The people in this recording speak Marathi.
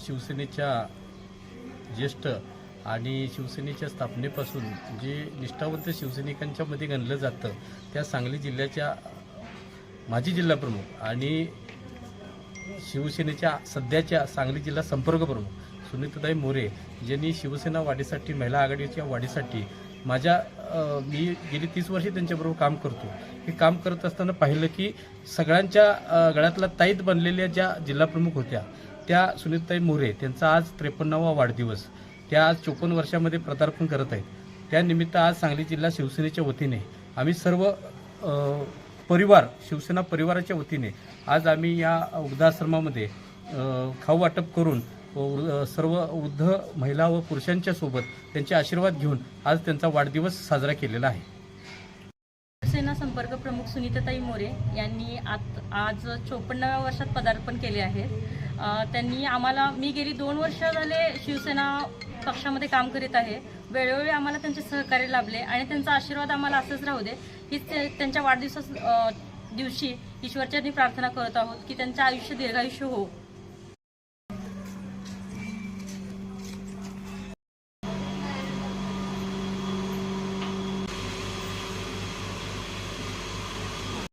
शिवसेनेच्या ज्येष्ठ आणि शिवसेनेच्या स्थापनेपासून जे निष्ठावंत शिवसैनिकांच्यामध्ये गणलं जातं त्या सांगली जिल्ह्याच्या माजी जिल्हाप्रमुख आणि शिवसेनेच्या सध्याच्या सांगली जिल्हा संपर्क प्रमुख सुनीताताई मोरे ज्यांनी शिवसेना वाढीसाठी महिला आघाडीच्या वाढीसाठी माझ्या मी गेली तीस वर्षे त्यांच्याबरोबर काम करतो. हे काम करत असताना पाहिलं की सगळ्यांच्या गळ्यातला ताईत बनलेल्या ज्या जिल्हाप्रमुख होत्या त्या सुनीताई मोरे त्यांचा आज त्रेपन्नावा वाढदिवस त्या आज चोपन्न वर्षामध्ये पदार्पण करत आहेत. त्यानिमित्त आज सांगली जिल्हा शिवसेनेच्या वतीने आम्ही सर्व परिवार शिवसेना परिवाराच्या वतीने आज आम्ही या वृद्धाश्रमामध्ये खाऊ वाटप करून सर्व वृद्ध महिला व पुरुषांच्या सोबत त्यांचे आशीर्वाद घेऊन आज त्यांचा वाढदिवस साजरा केलेला आहे. शिवसेना संपर्क प्रमुख सुनीताताई मोरे यांनी आत आज चोपन्नाव्या वर्षात पदार्पण केले आहे त्यांनी आम्हाला मी गेली दोन वर्ष झाले शिवसेना पक्षामध्ये काम करीत आहे. वेळोवेळी आम्हाला त्यांचे सहकार्य लाभले आणि त्यांचा आशीर्वाद आम्हाला असंच राहू दे. की ते त्यांच्या वाढदिवसा दिवशी ईश्वरच्या प्रार्थना करत आहोत की त्यांचं आयुष्य दीर्घायुष्य हो.